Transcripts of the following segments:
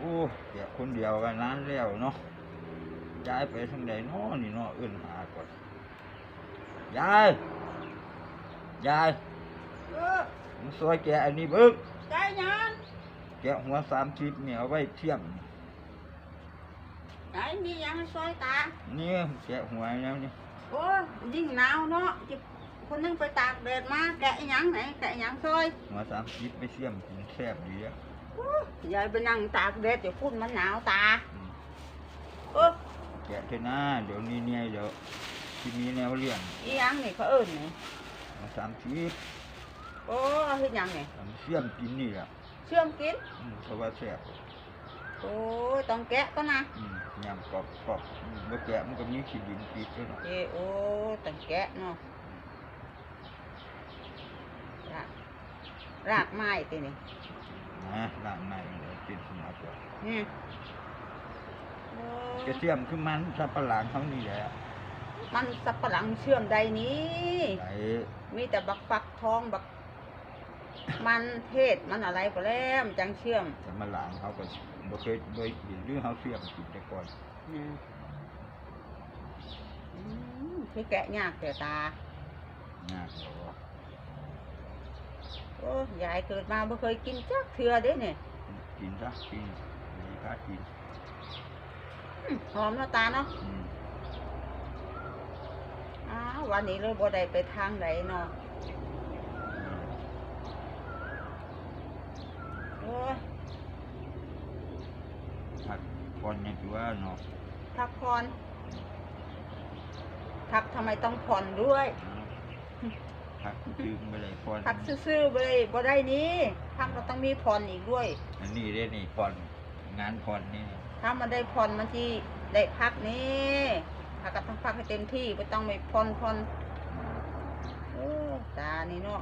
โอ้แกะคนเดียวกันนั้นแล้วเนาะย้ายไปทางใดเนาะนี่เนาะเอื้นหาก่อนยายยายเออมึงซอยแกะอันนี้เบิ้งใจยังแกะหัวสามชิปเนี่ยเอาไว้เที่ยงไหนมียังให้ซอยตานี่แกะหัวแล้วนี่โอ้ยยิ่งหนาวเนาะจิคนนึงไปตากแดดมาแกะอีหยังไหนแกะอีหยังซอยหัวสามชิปไปเสี่ยมกินแซ่บดีอะโอ้ ยยายไปนั่งตากแดดเดี๋ยวพุ่นมันหนาวตาอืมเออแกะเถอะนะเดี๋ยวนี้เนี่ยเดี๋ยวที่มีแนวเลี้ยงอีหยังนี่เขาเอิ้นนี่หัวสามชิปโอ้ยเฮ็ดหยังนี่ทำเสี่ยมกินนี่แหละเชื่อมกิน อืมเพราะว่าแซ่บโอ้ยต้องแกะก็นะอืมยำกรอบกรอบอืมเมื่อแกะมันก็มีขี้ดินติดด้วยเนาะเอโอ้ยต้องแกะเนาะรากรากไม้ตินี่ นะล่างในเดี๋ยวเป็นสมาก่อนนี่โอ้ยกระเทียมคือมันสับปะหลังเขานี่แหละมันสับปะหลังเชื่อมใดนี้ ไหลมีแต่บักฟักทองบัก มันเทศมันอะไรก็แล้วมันจังเชื่อมสับปะหลังเขาก็บ่เคยบ่กินหรือเขาเสียมกินแต่ก่อนนะอืมคือแกะยากแต่ตายากเหรอ โอ้ยายเกิดมาไม่เคยกินจักเทือเด้เนี่ยกินซะกินดีถ้ากินอื้อหอมเนาะตาเนาะอืมอ้าววันนี้เลยบ่ได้ไปทางไหนเนาะโอ้ยผักก่อนเนี่ยคือว่าเนาะพักผ่อนพักทำไมต้องผ่อนด้วย ผักจึงไปเลยก่อนพักซื่อๆไปเลยบ่ได้นี้พักเราต้องมีผ่อนอีกด้วย อันนี้ได้นี่ก่อนงานก่อนนี่ถ้ามันได้ผ่อนมันที่ได้พักนี่พักก็ต้องพักให้เต็มที่ไม่ต้องไปผ่อนผ่อนโอ้ตานี่เนาะ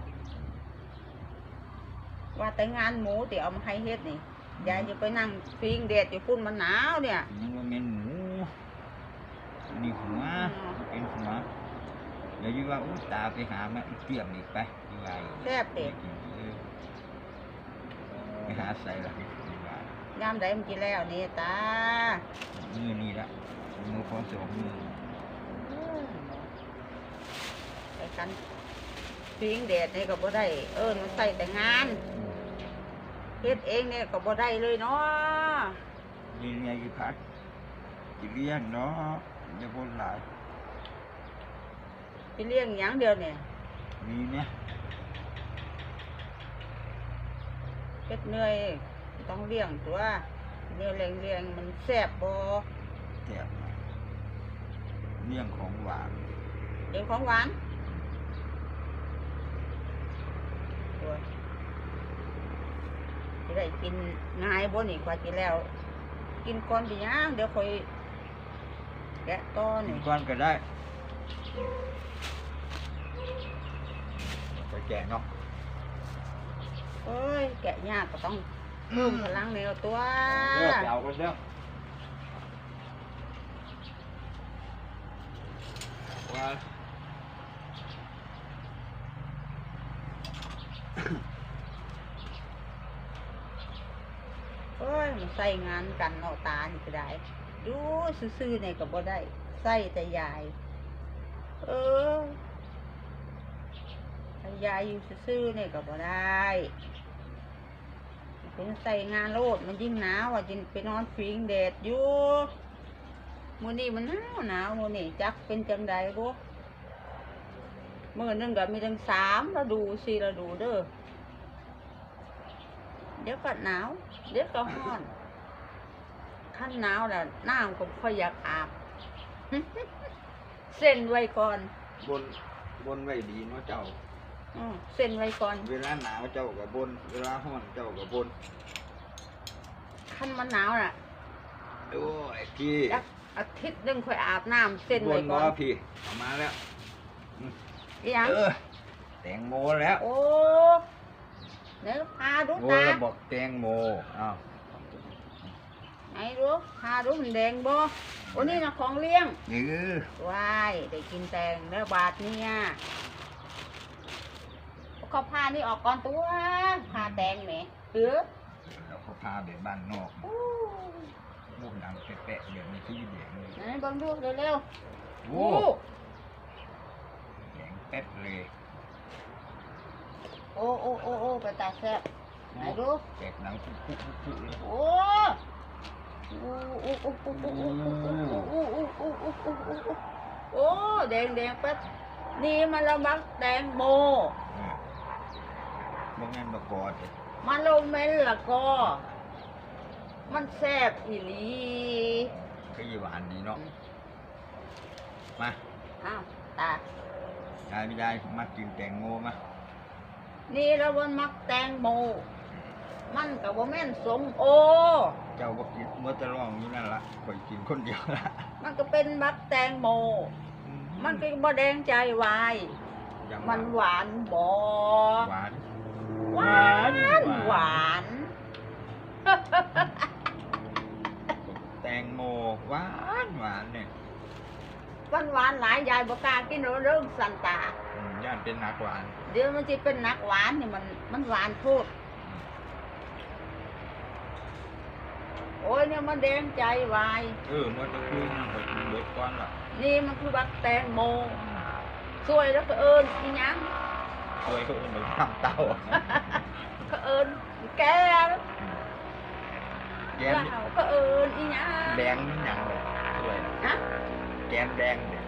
ว่าแต่งานหมูเดี๋ยวเอามาให้เฮ็ดนี่ยายจะไปนั่งฟิงแดดอยู่พุ่นมันหนาวเนี่ยยังว่าเมนหมูอันนี่หัวเป็นหัว เดี๋ยวยิ่ว่าอุ้ตาไปหามาอีกเตรียมอีกไปยังไงแซ่บเด็กไปหาใส่ละยังไงยามใดมันกินแล้วนี่ตามือนี่ละมือของสองมือไปกันฟิงแดดนี่ก็บ่ได้ เอิ้นมันใส่แต่งานเฮ็ดเองเนี่ยก็บ่ได้เลยเนาะนี่ไงกี่พัดจีเลี้ยงเนาะอย่าบนหลาย ไปเลี้ยงหยังเดียวเนี่ยมีเนี่ยเฮ็ดเหนื่อยต้องเลี้ยงตัวเลี้ยงเลี้ยงเลี้ยงมันแซ่บบ่แซ่บนะเลี้ยงของหวานเลี้ยงของหวานโอ้ยจะได้กินง่ายบ่นี่กว่าสิแล้ว กินก่อนสิย่างเดี๋ยวค่อยแกะต่อกินี่นก้อนก็ได้ไป แกะเนาะเอ้ยแกะยากก็ต้องเพิ่มพลังแนวตัวเลือกเอาก็เลือกว่าเอ้ยมันใส่งานกันเนาะตานี่ก็ได้ดูซื่อๆนี่ก็บ่ได้ใส่แต่ยาย เออถ้า ยายอยู่ซื่อๆนี่ยก็บ่ได้เป็นใส่งานโลดมันยิ่งหนาวอะจินไปนอนฟิงแดดอยู่มื้อนี้มันหนาวหนาวมื้อนี้จักเป็นจังใดบ่มื้อนึงก็มีทั้งสามฤดูสี่ฤดูเด้อเดี๋ยวก็หนาว เดี๋ยวก็ร้อนขั้นหนาวน่ะน้ำก็ค่อยอยากอาบ เส้นไว้ก่อน บนบนไว้ดีเนาะเจ้า อืมเส้นไว้ก่อน เวลาหนาวเจ้ากับบน เวลาร้อนเจ้ากับบนขั้นมันหนาวน่ะโอ้ยพี่จักอาทิตย์หนึงค่อยอาบน้ำเส้นบไว้นก่อบ่นพี่เอามาแล้วอีหยังเออแตงโมแล้วโอ้เดี๋ยวพาดูโอ้ตาเราบอกแตงโมอ้าวไหนดูพาดูมันแดงบ่โอ้นี่นะของเลี้ยงเออว้ายได้กินแตงเนื้อบาทเนี่ยเขาพานี่ออกก่อนตัวพาแตงแหมเออแล้วเขาพาไปบ้านนอกลูกหนังแปะๆเดี๋ยวนี้ที่แดงเลยไหนเบังดูเร็วๆโอ้โอ้แดงแป๊ดเลยโอ้โอ้โอ้โอ้ไปตาแซ่บไหนดู แตกหนังคุกคุกคุกคุกเลยโอ้โอ้โอ้โอ้โอ้โอ้โอ้โอ้โอ้โอ้โอ้โอ้โอ้โอ้โอ้โอ้แดงแดงแป๊ดนี่มันละมักแตงโมเออ บ่แม่นบ่กอดเลยมันลงเมนละก็ มันแซ่บอีหลีก็ยี่หวานดีเนาะ มาอ้าวตา ยายไม่ได้มากินแตงโมมานี่ละมันมักแตงโม มันกับว่าแม่นสมโอ เจ้าก็กินเมื่อตะร้องอยู่นั่นละข่อยกินคนเดียวละมันก็เป็นมักแตงโม มันก็บ่แดงใจวาย ยังมันหวานบอหวาน หวานหวานแตงโมหวานหวานเนี่ยหวานหวานหลายยายบอกล้ากินเรื่องสันตาอืมย่านเป็นนักหวานเดี๋ยวมันจะเป็นนักหวานเนี่ยมันมันหวานโพดโอ้ยเนี่ยมันแดงใจวาย เออเมื่อตะคืนนั่งข่อยกินเบิดก้อนละนี่มันคือบักแตงโมสวยแล้วก็เอิญอีหยัง ช่วยเขาเอิ้นไปทำเต้าก็เอิญแกแกมเราก็เอิญอีหยังแดงนี่หยังเลยช่วยนะแกมแดงเนี่ย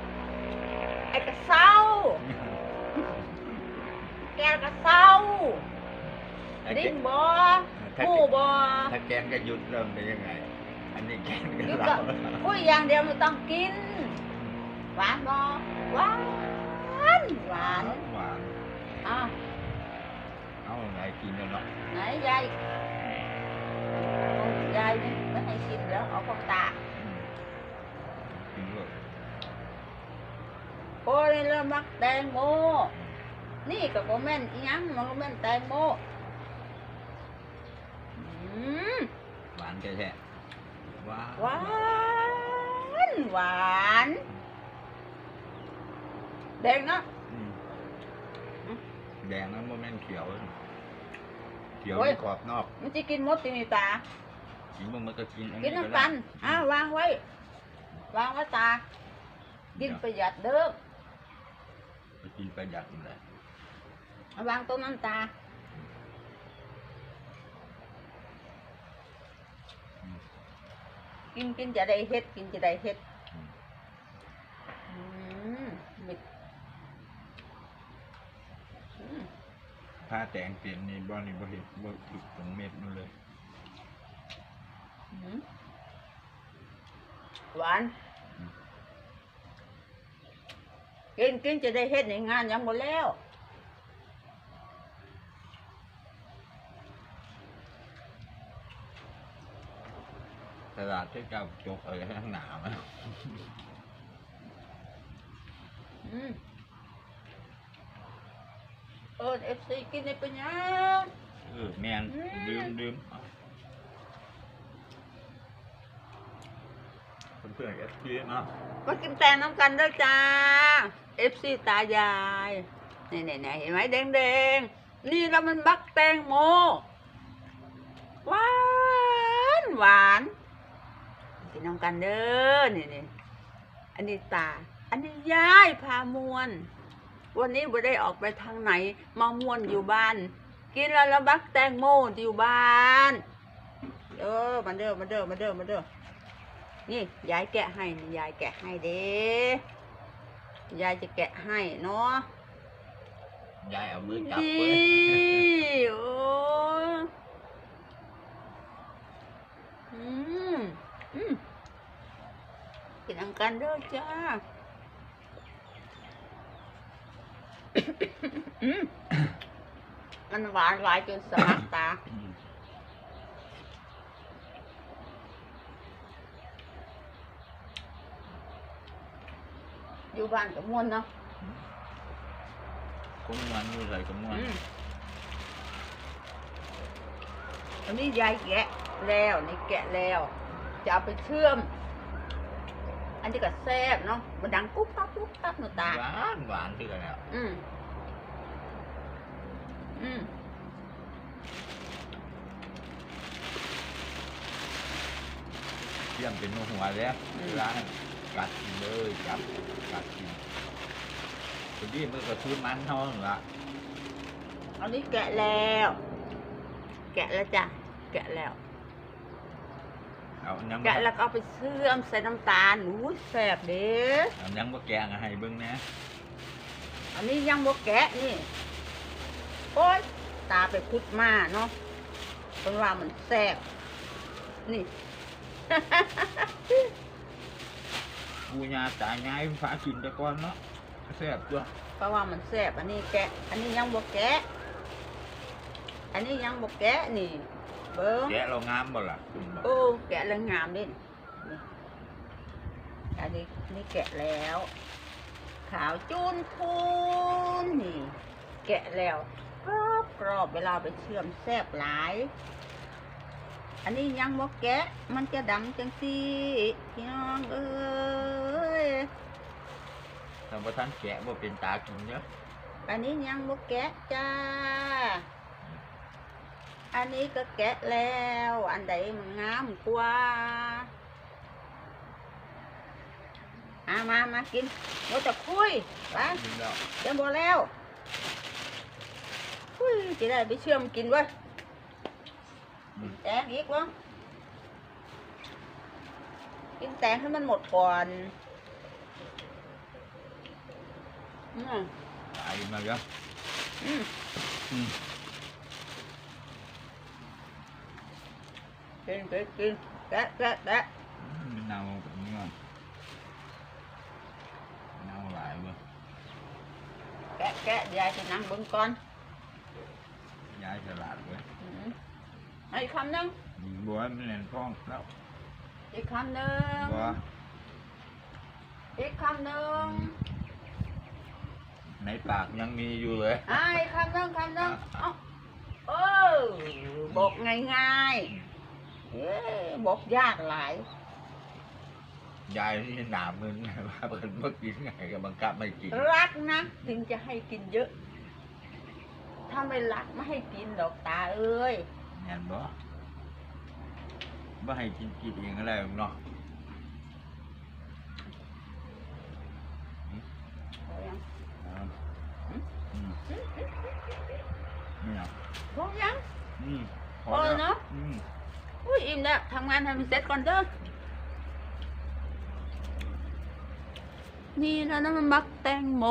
ไอ้กระเซ้า แกกระเซ้าถ้าดิ้แกนบ่ถ้าหมูบ่ถ้าแกมก็หยุดเริ่มได้ยังไง อันนี้แกมก็หยุดเราก็คุยอย่างเดียวไม่ต้องกิน หวานบ่หวานหวานหวานอ้า วเอาไงกินแล้วเนาะไหนยายยายไม่ไม่ให้กินแล้วเอาของตาอืมกินเลยโอ้ยเริ่มมักแตงโม นี่กับโมแม่นอีหยังมันก็แม่นแตงโมอืมหวานแท้ๆหวานหวานหวานแดงเนาะอืมแดงนั้นโมเมนเขียวเลย เขียวโอ้ยที่กรอบนอก มันจะกินมดติมีตา กินมันมันก็กินอันกินนี้น้ำกันได้อ้าววางไว้ วางไว้ตา กินประหยัดเด้อไปกินประหยัดนี่แหละเอาวางตรงนั้นตา กินกินจะได้เฮ็ด กินจะได้เฮ็ด อืม อืมมิดอืม ถ้าแต่งเปลี่ยนนี่บ่นี่บ่เห็นบ่ถึกตรงเม็ดมันเลยอืมหวาน อืม กินกินจะได้เฮ็ดในงานยังหมดแล้ว ตลาดที่เจ้าจกอะไรข้างหนามันอืม เออเอฟซีกินในปัญญา เออแมนอืม ดื่มดื่มเอาเพื่อนๆเอฟซีเนาะมากินแตงน้ำกันด้วยจ้าเอฟซีตายายนี่นี่นี่เห็นไหมแดงแดงๆนี่แล้วมันบักแตงโมหวานหวานกินน้ำกันเด้อนี่นี่อันนี้ตา อันนี้ยายพามวน วันนี้บ่ได้ออกไปทางไหนมามวนอยู่บ้าน กินแล้วละบักแตงโมอยู่บ้านเด้อมาเด้อมาเด้อมาเด้อมาเด้อนี่ยายแกะให้นี่ยายแกะให้เด้ยายจะแกะให้เนาะยายเอามือจับดีไว้โอ้อืมอืมกินน้ำกันเด้อจ้า อืม มันหวานหวานจนสลักตาอืมอยู่บ้านกับมวนเนาะก็ม้วนอยู่ใส่ก็ม้วนอืมอันนี้ยายแกะแล้วนี่แกะแล้ว จะเอาไปเชื่อม อันนี้ก็แซ่บเนาะมันดังปุ๊บปั๊บปุ๊บปั๊บหนูตา หวานหวานที่กันแล้วอืม อืมทียมเป็นหัวแล้วอืมร้านกัดกินเลยจับกัดกินพอดีมันก็ซื้อมันเท่านั้นละอันนี้แกะแล้ว แกะแล้วจ้ะ แกะแล้ว เอายังแกะแล้วก็เอาไปเชื่อมใส่น้ำตาลอู้ยแซ่บเด้เอายังบ่แกงให้เบิ่งนะ อันนี้ยังบ่แกะนี่ โอ้ยตาไปพุดมาเนาะเป็นว่ามันแซ่บนี่ ปูญาตายายฟ้ากินแต่ก่อนเนาะแซ่บตัวเพราะว่ามันแซ่บอันนี้แกะ อันนี้ยังบ่แกะ อันนี้ยังบ่แกะนี่ เบิ้งแกะเรางามบ่ล่ะคุณบอกโอ้แกะแล้วงามเด่นนี่อันนี้นี่แกะแล้ว ขาวจูนพูนนี่ แกะแล้ว กรอบกรอบเวลาไปเชื่อมแซ่บหลาย อันนี้ยังบ่แกะ มันจะดำจังสิพี่น้องเอ้ยถ้าบ่ทันแกะบ่เป็นตากินเด้ออันนี้ยังบ่แกะจ้า อันนี้ก็แกะแล้ว อันใดมันงามกว่าอามามากินเราจะคุยไปกินแล้วเดี๋ยวบ่แล้ว คุยจะได้ไปเชื่อมกินเวะอืมแตงอีกวะกินแตงให้มันหมดก่อนอืมตายมาแล้วอืมอืมกินกินกินแกะแกะแกะมันเน่าแบบนี้ก่อนเน่าหลายเว้ยแกะแกะยายจะนั่งเบนก่อนยายฉลาดเว้ยอืมเอาอีกคำหนึ่งยิงบัวให้มันเล่นคล้องแล้วอีกคำหนึ่งบัวอีกคำหนึ่งในปากยังมีอยู่เลย อ่าอีกคำหนึ่งคำหนึ่งเอาเออบอกง่ายๆเอ้ยบอกยากหลาย ยายนี่หนามึนว่าเปิดเมื่อกินไงก็บังคับไม่กิน รักนะถึงจะให้กินเยอะ ถ้าไม่รักไม่ให้กินดอกตาเอ้ยเห็นบ่บ่ให้กินกินเองอะไรหรอกเนาะเอายังเอาอืมนี่เอาพอยัง อืมพอแล้วเนอะอืมอุ้ยอิ่มแล้วทำงานให้มันเสร็จก่อนเด้อนี่แล้วนะมันมักแตงโม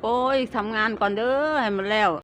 โอ้ยทำงานก่อนเด้อให้มันแล้ว